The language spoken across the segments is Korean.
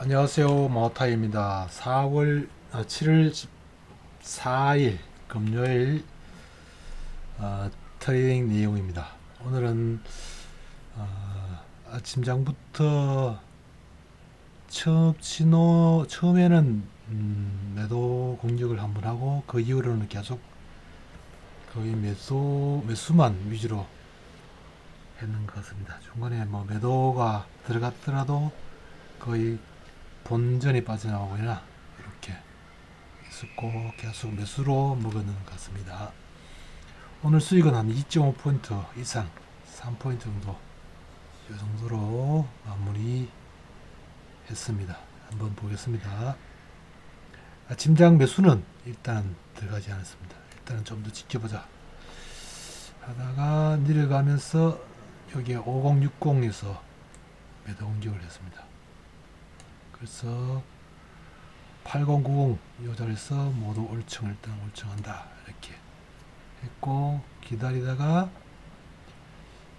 안녕하세요. 마오타입니다. 4월 아, 7월 14일 금요일 어, 트레이딩 내용입니다. 오늘은 어, 아침장부터 처음 신호 처음에는 음, 매도 공격을 한번 하고 그 이후로는 계속 거의 매수 매수만 위주로 했는 것 같습니다. 중간에 뭐 매도가 들어갔더라도 거의 본전이 빠져나오거나 이렇게 계속 꼭 계속 매수로 먹는 것 같습니다. 오늘 수익은 한 2.5포인트 이상 3포인트 정도 이 정도로 마무리 했습니다. 한번 보겠습니다. 아침장 매수는 일단 들어가지 않았습니다. 일단은 좀 더 지켜보자 하다가 내려가면서 여기에 5060에서 매도 공격을 했습니다. 그래서 8090이 자리에서 모두 올층을 일단 올층한다 이렇게 했고 기다리다가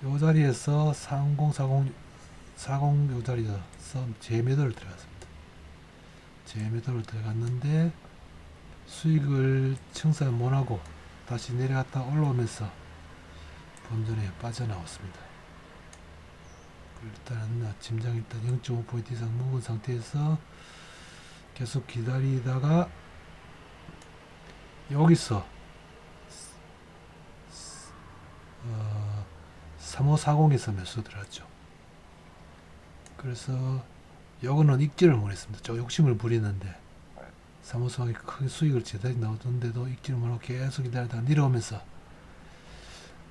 이 자리에서 3040 40이 자리에서 재매도를 들어갔습니다. 재매도를 들어갔는데 수익을 청산 못하고 다시 내려갔다 올라오면서 본전에 빠져나왔습니다. 일단 짐장 일단 0.5포인트 이상 묵은 상태에서 계속 기다리다가 여기서 어, 3540에서 매수 들어갔죠. 그래서 요거는 익지를 못했습니다. 저 욕심을 부리는데 3540이 큰 수익을 제대로 나오던데도 익지를 못하고 계속 기다리다가 내려오면서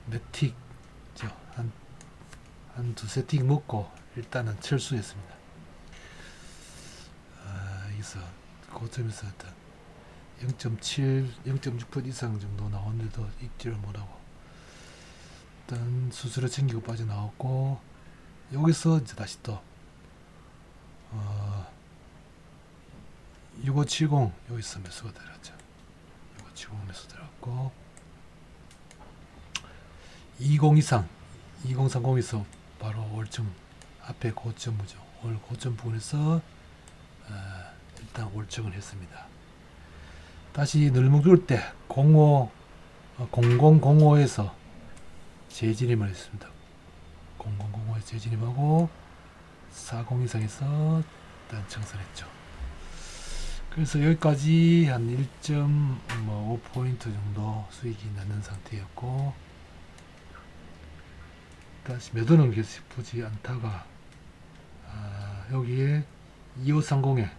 매틱죠. 한, 한 두세 틱 먹고 일단은 철수했습니다. 아, 여기서 고점에서 일단 0.7, 0.6% 이상 정도 나왔는데도 익지를 못하고 일단 수수료 챙기고 빠져나왔고 여기서 이제 다시 또 어, 6570 여기서 매수가 들어갔죠. 6570 매수 들어갔고 20 이상 2030에서 바로 월점 앞에 고점이죠. 올 고점 부분에서 어, 일단 월정을 했습니다. 다시 늘먹을 때 05, 어, 0005에서 재진입을 했습니다. 0005에서 재진입하고 40 이상에서 일단 청산했죠. 그래서 여기까지 한 1.5포인트 정도 수익이 나는 상태였고 다시 매도는 계속 보지 않다가 아, 여기에 2530에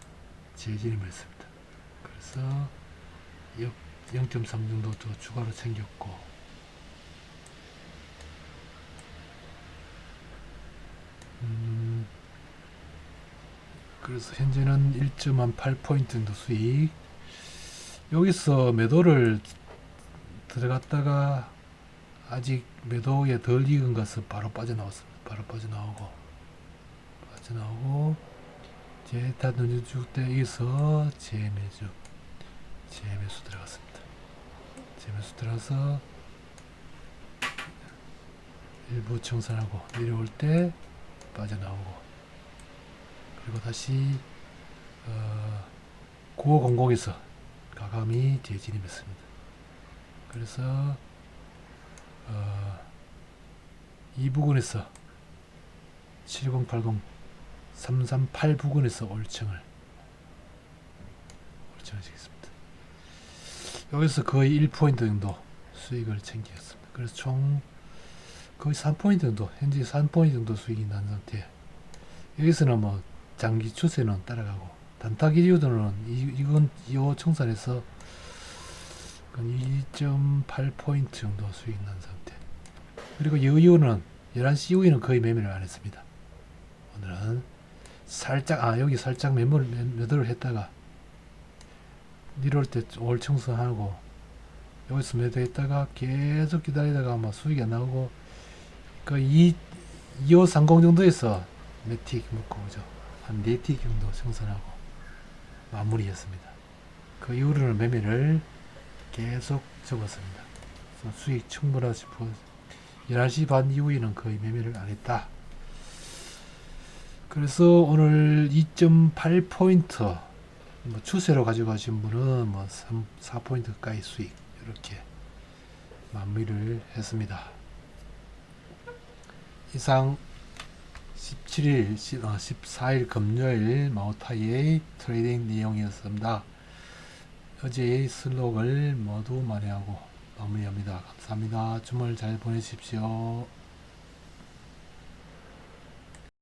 재진입을 했습니다. 그래서 0.3 정도 더 추가로 챙겼고 음, 그래서 현재는 1.8포인트 정도 수익 여기서 매도를 들어갔다가 아직 매도에 덜 익은 것은 바로 빠져나왔습니다. 바로 빠져나오고 빠져나오고 제타 여기서 재매주 재매수 들어갔습니다. 재매수 들어가서 일부 청산하고 내려올 때 빠져나오고 그리고 다시 어, 9500에서 가감이 재진입했습니다. 그래서 어, 이 부근에서 7080 338 부근에서 올층을 지겠습니다. 여기서 거의 1포인트 정도 수익을 챙겼습니다. 그래서 총 거의 3포인트 정도 현재 3포인트 정도 수익이 난 상태 여기서는 뭐 장기 추세는 따라가고 단타 기준으로는 이, 이건 이 청산에서 2.8포인트 정도 수익 난 상태. 그리고 이 이후는 11시 이후에는 거의 매매를 안 했습니다. 오늘은 살짝, 아, 여기 살짝 매물, 매, 매도를 했다가, 내려올 때올 청소하고, 여기서 매도했다가 계속 기다리다가 아마 수익이 안 나오고, 그 2, 2530 정도에서 매틱 먹고 오죠. 한 4틱 정도 생산하고 마무리했습니다. 그 이후로는 매매를 계속 적었습니다. 수익 충분하다 싶어 11시 반 이후에는 거의 매매를 안 했다. 그래서 오늘 2.8포인트 뭐 추세로 가져가신 분은 뭐 3, 4포인트 가까이 수익 이렇게 마무리를 했습니다. 이상 17일, 14일 금요일 마오타이의 트레이딩 내용이었습니다. 어제의 슬록을 모두 만회하고 마무리합니다. 감사합니다. 주말 잘 보내십시오.